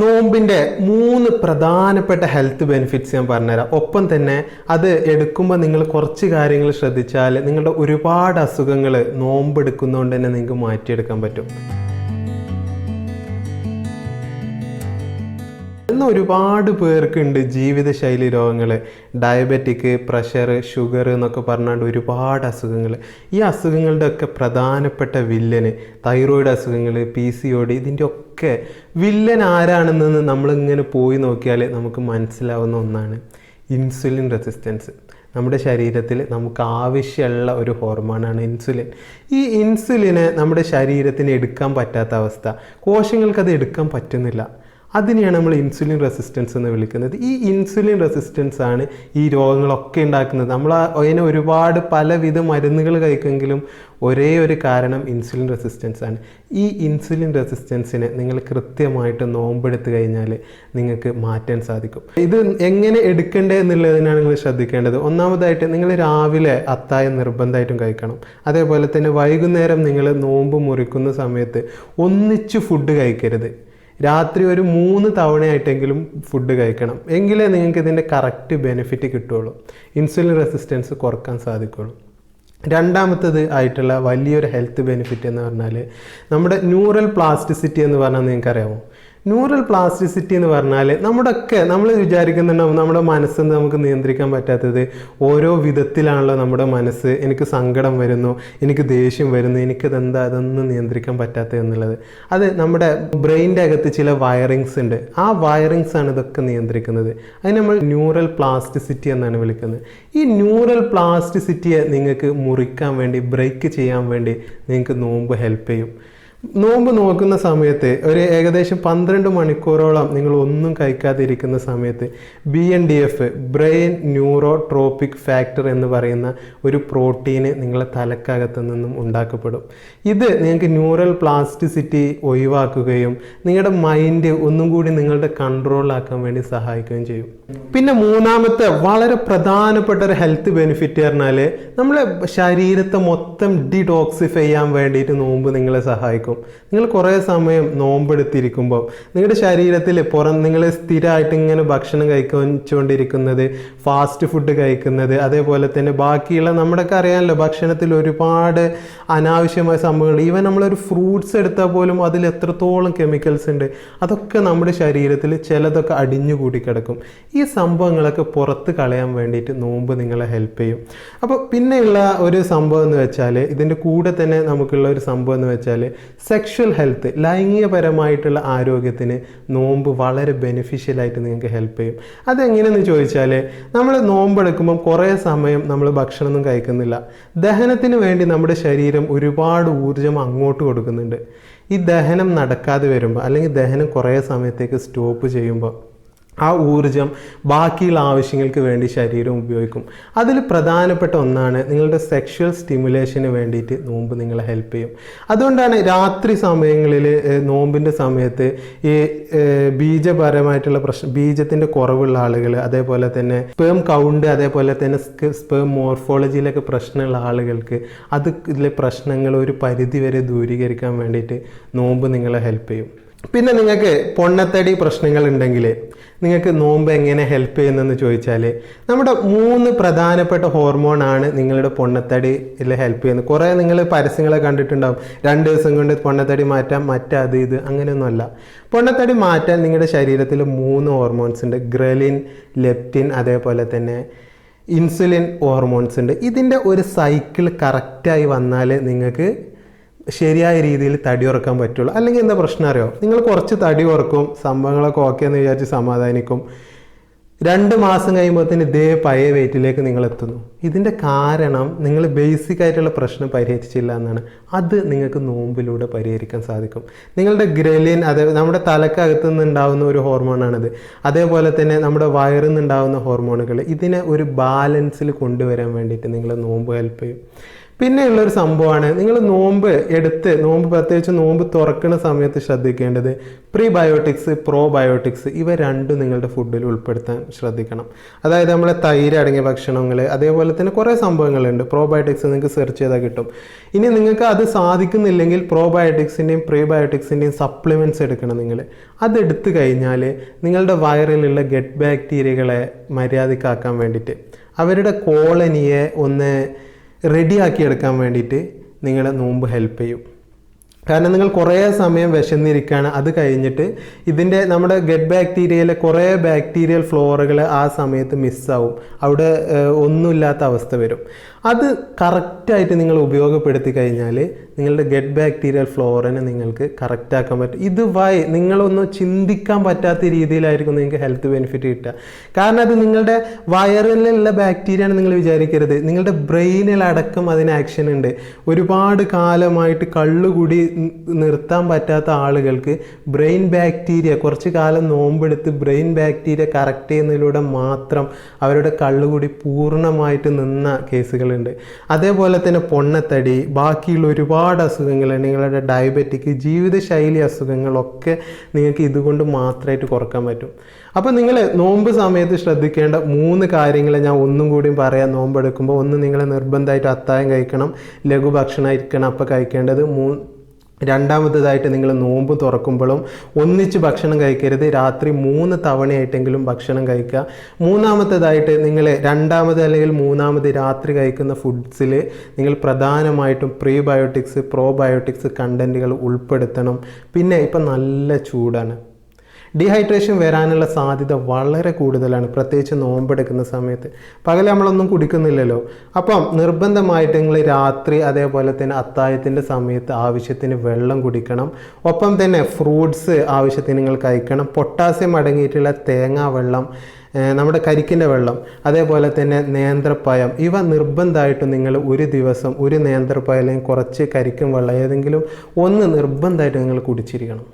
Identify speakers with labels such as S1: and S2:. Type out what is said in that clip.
S1: നോമ്പിന്റെ മൂന്ന് പ്രധാനപ്പെട്ട ഹെൽത്ത് ബെനിഫിറ്റ്സ് ഞാൻ പറഞ്ഞുതരാം. ഒപ്പം തന്നെ അത് എടുക്കുമ്പോൾ നിങ്ങൾ കുറച്ച് കാര്യങ്ങൾ ശ്രദ്ധിച്ചാൽ നിങ്ങളുടെ ഒരുപാട് അസുഖങ്ങൾ നോമ്പ് എടുക്കുന്നതുകൊണ്ട് തന്നെ നിങ്ങൾക്ക് മാറ്റിയെടുക്കാൻ പറ്റും. ഇന്ന് ഒരുപാട് പേർക്കുണ്ട് ജീവിതശൈലി രോഗങ്ങൾ ഡയബറ്റിക് പ്രഷർ ഷുഗർ എന്നൊക്കെ പറഞ്ഞാണ്ട് ഒരുപാട് അസുഖങ്ങൾ ഈ അസുഖങ്ങളുടെ ഒക്കെ പ്രധാനപ്പെട്ട വില്ലന് തൈറോയിഡ് അസുഖങ്ങൾ പി സി ഒ ഡി ഇതിന്റെ ഒക്കെ വില്ലൻ ആരാണെന്ന് നമ്മളിങ്ങനെ പോയി നോക്കിയാൽ നമുക്ക് മനസ്സിലാവുന്ന ഒന്നാണ് ഇൻസുലിൻ റെസിസ്റ്റൻസ്. നമ്മുടെ ശരീരത്തിൽ നമുക്ക് ആവശ്യമുള്ള ഒരു ഹോർമോണാണ് ഇൻസുലിൻ. ഈ ഇൻസുലിനെ നമ്മുടെ ശരീരത്തിന് എടുക്കാൻ പറ്റാത്ത അവസ്ഥ. കോശങ്ങൾക്കത് എടുക്കാൻ പറ്റുന്നില്ല. അതിനെയാണ് നമ്മൾ ഇൻസുലിൻ റെസിസ്റ്റൻസ് എന്ന് വിളിക്കുന്നത്. ഈ ഇൻസുലിൻ റെസിസ്റ്റൻസ് ആണ് ഈ രോഗങ്ങളൊക്കെ ഉണ്ടാക്കുന്നത്. നമ്മൾ അതിനെ ഒരുപാട് പലവിധ മരുന്നുകൾ കഴിക്കുമെങ്കിലും ഒരേ ഒരു കാരണം ഇൻസുലിൻ റെസിസ്റ്റൻസ് ആണ്. ഈ ഇൻസുലിൻ റെസിസ്റ്റൻസിനെ നിങ്ങൾ കൃത്യമായിട്ട് നോമ്പെടുത്ത് കഴിഞ്ഞാൽ നിങ്ങൾക്ക് മാറ്റാൻ സാധിക്കും. ഇത് എങ്ങനെ എടുക്കണ്ടേ എന്നുള്ളതിനാണ് നിങ്ങൾ ശ്രദ്ധിക്കേണ്ടത്. ഒന്നാമതായിട്ട് നിങ്ങൾ രാവിലെ അത്തായം നിർബന്ധമായിട്ടും കഴിക്കണം. അതേപോലെ തന്നെ വൈകുന്നേരം നിങ്ങൾ നോമ്പ് മുറിക്കുന്ന സമയത്ത് ഒന്നിച്ച് ഫുഡ് കഴിക്കരുത്. രാത്രി ഒരു മൂന്ന് തവണയായിട്ടെങ്കിലും ഫുഡ് കഴിക്കണം. എങ്കിലേ നിങ്ങൾക്ക് ഇതിന്റെ കറക്റ്റ് ബെനിഫിറ്റ് കിട്ടുകയുള്ളൂ. ഇൻസുലിൻ റെസിസ്റ്റൻസ് കുറയ്ക്കാൻ സാധിക്കുകയുള്ളൂ. രണ്ടാമത്തത് ആയിട്ടുള്ള വലിയൊരു ഹെൽത്ത് ബെനിഫിറ്റ് എന്ന് പറഞ്ഞാൽ നമ്മുടെ ന്യൂറൽ പ്ലാസ്റ്റിസിറ്റി എന്ന് പറഞ്ഞാൽ നിങ്ങൾക്കറിയാമോ? ന്യൂറൽ പ്ലാസ്റ്റിസിറ്റി എന്ന് പറഞ്ഞാൽ നമ്മുടെയൊക്കെ നമ്മൾ വിചാരിക്കുന്നുണ്ടാവും നമ്മുടെ മനസ്സെന്ന് നമുക്ക് നിയന്ത്രിക്കാൻ പറ്റാത്തത്. ഓരോ വിധത്തിലാണല്ലോ നമ്മുടെ മനസ്സ്. എനിക്ക് സങ്കടം വരുന്നു എനിക്ക് ദേഷ്യം വരുന്നു എനിക്കതെന്താ അതൊന്നും നിയന്ത്രിക്കാൻ പറ്റാത്തത് എന്നുള്ളത്. അത് നമ്മുടെ ബ്രെയിന്റെ അകത്ത് ചില വയറിങ്സ് ഉണ്ട്. ആ വയറിങ്സ് ആണ് ഇതൊക്കെ നിയന്ത്രിക്കുന്നത്. അതിന് നമ്മൾ ന്യൂറൽ പ്ലാസ്റ്റിസിറ്റി എന്നാണ് വിളിക്കുന്നത്. ഈ ന്യൂറൽ പ്ലാസ്റ്റിസിറ്റിയെ നിങ്ങൾക്ക് മുറിക്കാൻ വേണ്ടി ബ്രേക്ക് ചെയ്യാൻ വേണ്ടി നിങ്ങൾക്ക് നോമ്പ് ഹെൽപ്പ് ചെയ്യും. നോമ്പ് നോക്കുന്ന സമയത്ത് ഒരു ഏകദേശം പന്ത്രണ്ട് മണിക്കൂറോളം നിങ്ങൾ ഒന്നും കഴിക്കാതിരിക്കുന്ന സമയത്ത് B D N F brain neurotrophic factor എന്ന് പറയുന്ന ഒരു പ്രോട്ടീന് നിങ്ങളെ തലക്കകത്ത് നിന്നും ഉണ്ടാക്കപ്പെടും. ഇത് നിങ്ങൾക്ക് ന്യൂറൽ പ്ലാസ്റ്റിസിറ്റി ഒഴിവാക്കുകയും നിങ്ങളുടെ മൈൻഡ് ഒന്നും കൂടി നിങ്ങളുടെ കൺട്രോളാക്കാൻ വേണ്ടി സഹായിക്കുകയും ചെയ്യും. പിന്നെ മൂന്നാമത്തെ വളരെ പ്രധാനപ്പെട്ട ഒരു ഹെൽത്ത് ബെനിഫിറ്റ് പറഞ്ഞാൽ നമ്മളെ ശരീരത്തെ മൊത്തം ഡിടോക്സിഫൈ ചെയ്യാൻ വേണ്ടിയിട്ട് നോമ്പ് നിങ്ങളെ സഹായിക്കും. നിങ്ങൾ കുറേ സമയം നോമ്പെടുത്തിരിക്കുമ്പോൾ നിങ്ങളുടെ ശരീരത്തിൽ പുറം നിങ്ങൾ സ്ഥിരമായിട്ട് ഇങ്ങനെ ഭക്ഷണം കഴിച്ചുകൊണ്ടിരിക്കുന്നത് ഫാസ്റ്റ് ഫുഡ് കഴിക്കുന്നത് അതേപോലെ തന്നെ ബാക്കിയുള്ള നമ്മുടെയൊക്കെ അറിയാമല്ലോ ഭക്ഷണത്തിൽ ഒരുപാട് അനാവശ്യമായ സംഭവങ്ങൾ. ഈവൻ നമ്മളൊരു ഫ്രൂട്ട്സ് എടുത്താൽ പോലും അതിൽ എത്രത്തോളം കെമിക്കൽസ് ഉണ്ട് അതൊക്കെ നമ്മുടെ ശരീരത്തിൽ ചിലതൊക്കെ അടിഞ്ഞുകൂടി കിടക്കും ഈ സംഭവങ്ങളൊക്കെ പുറത്ത് കളയാൻ വേണ്ടിയിട്ട് നോമ്പ് നിങ്ങളെ ഹെൽപ്പ് ചെയ്യും. അപ്പോൾ പിന്നെയുള്ള ഒരു സംഭവം എന്ന് വെച്ചാൽ ഇതിന്റെ കൂടെ തന്നെ നമുക്കുള്ള ഒരു സംഭവം എന്ന് വെച്ചാൽ സെക്ഷൽ ഹെൽത്ത് ലൈംഗികപരമായിട്ടുള്ള ആരോഗ്യത്തിന് നോമ്പ് വളരെ ബെനിഫിഷ്യലായിട്ട് നിങ്ങൾക്ക് ഹെൽപ്പ് ചെയ്യും. അതെങ്ങനെയെന്ന് ചോദിച്ചാൽ നമ്മൾ നോമ്പെടുക്കുമ്പം കുറേ സമയം നമ്മൾ ഭക്ഷണമൊന്നും കഴിക്കുന്നില്ല. ദഹനത്തിന് വേണ്ടി നമ്മുടെ ശരീരം ഒരുപാട് ഊർജം അങ്ങോട്ട് കൊടുക്കുന്നുണ്ട്. ഈ ദഹനം നടക്കാതെ വരുമ്പോൾ അല്ലെങ്കിൽ ദഹനം കുറേ സമയത്തേക്ക് സ്റ്റോപ്പ് ചെയ്യുമ്പോൾ ആ ഊർജം ബാക്കിയുള്ള ആവശ്യങ്ങൾക്ക് വേണ്ടി ശരീരം ഉപയോഗിക്കും. അതിൽ പ്രധാനപ്പെട്ട ഒന്നാണ് നിങ്ങളുടെ സെക്ഷൽ സ്റ്റിമുലേഷന് വേണ്ടിയിട്ട് നോമ്പ് നിങ്ങളെ ഹെൽപ്പ് ചെയ്യും. അതുകൊണ്ടാണ് രാത്രി സമയങ്ങളിൽ നോമ്പിന്റെ സമയത്ത് ഈ ബീജപരമായിട്ടുള്ള പ്രശ്നം ബീജത്തിന്റെ കുറവുള്ള ആളുകൾ അതേപോലെ തന്നെ സ്പേം കൗണ്ട് അതേപോലെ തന്നെ സ്പേം മോർഫോളജിയിലൊക്കെ പ്രശ്നമുള്ള ആളുകൾക്ക് അത് ഇതിലെ പ്രശ്നങ്ങൾ ഒരു പരിധി വരെ ദൂരീകരിക്കാൻ വേണ്ടിയിട്ട് നോമ്പ് നിങ്ങളെ ഹെൽപ്പ് ചെയ്യും. പിന്നെ നിങ്ങൾക്ക് പൊണ്ണത്തടി പ്രശ്നങ്ങൾ ഉണ്ടെങ്കിൽ നിങ്ങൾക്ക് നോമ്പ് എങ്ങനെ ഹെൽപ്പ് ചെയ്യുന്നതെന്ന് ചോദിച്ചാൽ നമ്മുടെ മൂന്ന് പ്രധാനപ്പെട്ട ഹോർമോണാണ് നിങ്ങളുടെ പൊണ്ണത്തടിയിൽ ഹെൽപ്പ് ചെയ്യുന്നത്. കുറേ നിങ്ങൾ പരസ്യങ്ങളെ കണ്ടിട്ടുണ്ടാവും. രണ്ട് ദിവസം കൊണ്ട് പൊണ്ണത്തടി മാറ്റാം മറ്റത് ഇത് അങ്ങനെയൊന്നുമല്ല. പൊണ്ണത്തടി മാറ്റാൻ നിങ്ങളുടെ ശരീരത്തിൽ മൂന്ന് ഹോർമോൺസ് ഉണ്ട്. ഗ്രലിൻ ലെപ്റ്റിൻ അതേപോലെ തന്നെ ഇൻസുലിൻ ഹോർമോൺസ് ഉണ്ട്. ഇതിന്റെ ഒരു സൈക്കിൾ കറക്റ്റായി വന്നാൽ നിങ്ങൾക്ക് ശരിയായ രീതിയിൽ തടി ഉറക്കാൻ പറ്റുള്ളൂ. അല്ലെങ്കിൽ എന്താ പ്രശ്നം അറിയോ? നിങ്ങൾ കുറച്ച് തടി ഉറക്കും സംഭവങ്ങളൊക്കെ ഓക്കെ എന്ന് വിചാരിച്ച് സമാധാനിക്കും. രണ്ട് മാസം കഴിയുമ്പോഴത്തേന് ഇതേ പഴയ വെയിറ്റിലേക്ക് നിങ്ങൾ എത്തുന്നു. ഇതിന്റെ കാരണം നിങ്ങൾ ബേസിക് ആയിട്ടുള്ള പ്രശ്നം പരിഹരിച്ചില്ല എന്നാണ്. അത് നിങ്ങൾക്ക് നോമ്പിലൂടെ പരിഹരിക്കാൻ സാധിക്കും. നിങ്ങളുടെ ഗ്രലിൻ അതായത് നമ്മുടെ തലക്കകത്ത് നിന്നുണ്ടാവുന്ന ഒരു ഹോർമോണാണിത് അതേപോലെ തന്നെ നമ്മുടെ വയറിൽ നിന്നുണ്ടാവുന്ന ഹോർമോണുകൾ ഇതിനെ ഒരു ബാലൻസിൽ കൊണ്ടുവരാൻ വേണ്ടിയിട്ട് നിങ്ങൾ നോമ്പ് ഹെൽപ്പ് ചെയ്യും. പിന്നെയുള്ളൊരു സംഭവമാണ് നിങ്ങൾ നോമ്പ് എടുത്ത് നോമ്പ് പ്രത്യേകിച്ച് നോമ്പ് തുറക്കുന്ന സമയത്ത് ശ്രദ്ധിക്കേണ്ടത് പ്രീബയോട്ടിക്സ് പ്രോബയോട്ടിക്സ് ഇവ രണ്ടും നിങ്ങളുടെ ഫുഡിൽ ഉൾപ്പെടുത്താൻ ശ്രദ്ധിക്കണം. അതായത് നമ്മളെ തൈര് അടങ്ങിയ ഭക്ഷണങ്ങൾ അതേപോലെ തന്നെ കുറേ സംഭവങ്ങളുണ്ട്. പ്രോബയോട്ടിക്സ് നിങ്ങൾക്ക് സെർച്ച് ചെയ്താൽ കിട്ടും. ഇനി നിങ്ങൾക്ക് അത് സാധിക്കുന്നില്ലെങ്കിൽ പ്രോബയോട്ടിക്സിന്റെയും പ്രീബയോട്ടിക്സിന്റെയും സപ്ലിമെന്റ്സ് എടുക്കണം നിങ്ങൾ. അതെടുത്തു കഴിഞ്ഞാൽ നിങ്ങളുടെ വയറിലുള്ള ഗട്ട് ബാക്ടീരിയകളെ മര്യാദക്കാക്കാൻ വേണ്ടിയിട്ട് അവരുടെ കോളനിയെ ഒന്ന് റെഡിയാക്കി എടുക്കാൻ വേണ്ടിയിട്ട് നിങ്ങളെ നോമ്പ് ഹെൽപ്പ് ചെയ്യും. കാരണം നിങ്ങൾ കുറേ സമയം വിശന്നിരിക്കുകയാണ്. അത് കഴിഞ്ഞിട്ട് ഇതിന്റെ നമ്മുടെ ഗട്ട് ബാക്ടീരിയയിലെ കുറേ ബാക്ടീരിയൽ ഫ്ലോറുകൾ ആ സമയത്ത് മിസ്സാവും അവിടെ ഒന്നുമില്ലാത്ത അവസ്ഥ വരും. അത് കറക്റ്റായിട്ട് നിങ്ങൾ ഉപയോഗപ്പെടുത്തി കഴിഞ്ഞാൽ നിങ്ങളുടെ ഗെറ്റ് ബാക്ടീരിയൽ ഫ്ലോറിനെ നിങ്ങൾക്ക് കറക്റ്റാക്കാൻ പറ്റും. ഇത് വൈ നിങ്ങളൊന്നും ചിന്തിക്കാൻ പറ്റാത്ത രീതിയിലായിരിക്കും നിങ്ങൾക്ക് ഹെൽത്ത് ബെനിഫിറ്റ് കിട്ടുക. കാരണം അത് നിങ്ങളുടെ വയറിലുള്ള ബാക്ടീരിയ ആണ് നിങ്ങൾ വിചാരിക്കരുത്. നിങ്ങളുടെ ബ്രെയിനിലടക്കം അതിന് ആക്ഷൻ ഉണ്ട്. ഒരുപാട് കാലമായിട്ട് കള്ളുകൂടി നിർത്താൻ പറ്റാത്ത ആളുകൾക്ക് ബ്രെയിൻ ബാക്ടീരിയ കുറച്ച് കാലം നോമ്പെടുത്ത് ബ്രെയിൻ ബാക്ടീരിയ കറക്റ്റ് ചെയ്യുന്നതിലൂടെ മാത്രം അവരുടെ കള്ളുകൂടി പൂർണമായിട്ട് നിന്ന കേസുകളുണ്ട് അതേപോലെ തന്നെ പൊണ്ണത്തടി ബാക്കിയുള്ള ഒരുപാട് അസുഖങ്ങൾ നിങ്ങളുടെ ഡയബറ്റിക് ജീവിതശൈലി അസുഖങ്ങളൊക്കെ നിങ്ങൾക്ക് ഇതുകൊണ്ട് മാത്രമായിട്ട് കുറയ്ക്കാൻ പറ്റും. അപ്പോൾ നിങ്ങൾ നോമ്പ് സമയത്ത് ശ്രദ്ധിക്കേണ്ട മൂന്ന് കാര്യങ്ങൾ ഞാൻ ഒന്നും കൂടിയും പറയാം നോമ്പെടുക്കുമ്പോൾ ഒന്ന് നിങ്ങൾ നിർബന്ധമായിട്ട് അത്തായം കഴിക്കണം ലഘുഭക്ഷണമായിരിക്കണം അപ്പോൾ കഴിക്കേണ്ടത് മൂ രണ്ടാമത്തേതായിട്ട് നിങ്ങൾ നോമ്പ് തുറക്കുമ്പോഴും ഒന്നിച്ച് ഭക്ഷണം കഴിക്കരുത്. രാത്രി മൂന്ന് തവണയായിട്ടെങ്കിലും ഭക്ഷണം കഴിക്കുക. മൂന്നാമത്തേതായിട്ട് നിങ്ങൾ രണ്ടാമത് അല്ലെങ്കിൽ മൂന്നാമത് രാത്രി കഴിക്കുന്ന ഫുഡ്സിൽ നിങ്ങൾ പ്രധാനമായിട്ടും പ്രീബയോട്ടിക്സ് പ്രോബയോട്ടിക്സ് കണ്ടന്റുകൾ ഉൾപ്പെടുത്തണം. പിന്നെ ഇപ്പം നല്ല ചൂടാണ്. ഡീഹൈഡ്രേഷൻ വരാനുള്ള സാധ്യത വളരെ കൂടുതലാണ്. പ്രത്യേകിച്ച് നോമ്പെടുക്കുന്ന സമയത്ത്. പകൽ നമ്മളൊന്നും കുടിക്കുന്നില്ലല്ലോ. അപ്പം നിർബന്ധമായിട്ട് നിങ്ങൾ രാത്രി അതേപോലെ തന്നെ അത്തായത്തിന്റെ സമയത്ത് ആവശ്യത്തിന് വെള്ളം കുടിക്കണം. ഒപ്പം തന്നെ ഫ്രൂട്ട്സ് ആവശ്യത്തിന് നിങ്ങൾ കഴിക്കണം. പൊട്ടാസ്യം അടങ്ങിയിട്ടുള്ള തേങ്ങാ വെള്ളം നമ്മുടെ കരിക്കിന്റെ വെള്ളം അതേപോലെ തന്നെ നേന്ത്രപ്പഴം ഇവ നിർബന്ധമായിട്ടും നിങ്ങൾ ഒരു ദിവസം ഒരു നേന്ത്രപ്പഴം അല്ലെങ്കിൽ കുറച്ച് കരിക്കും വെള്ളം ഏതെങ്കിലും ഒന്ന് നിർബന്ധമായിട്ട് നിങ്ങൾ കുടിച്ചിരിക്കണം.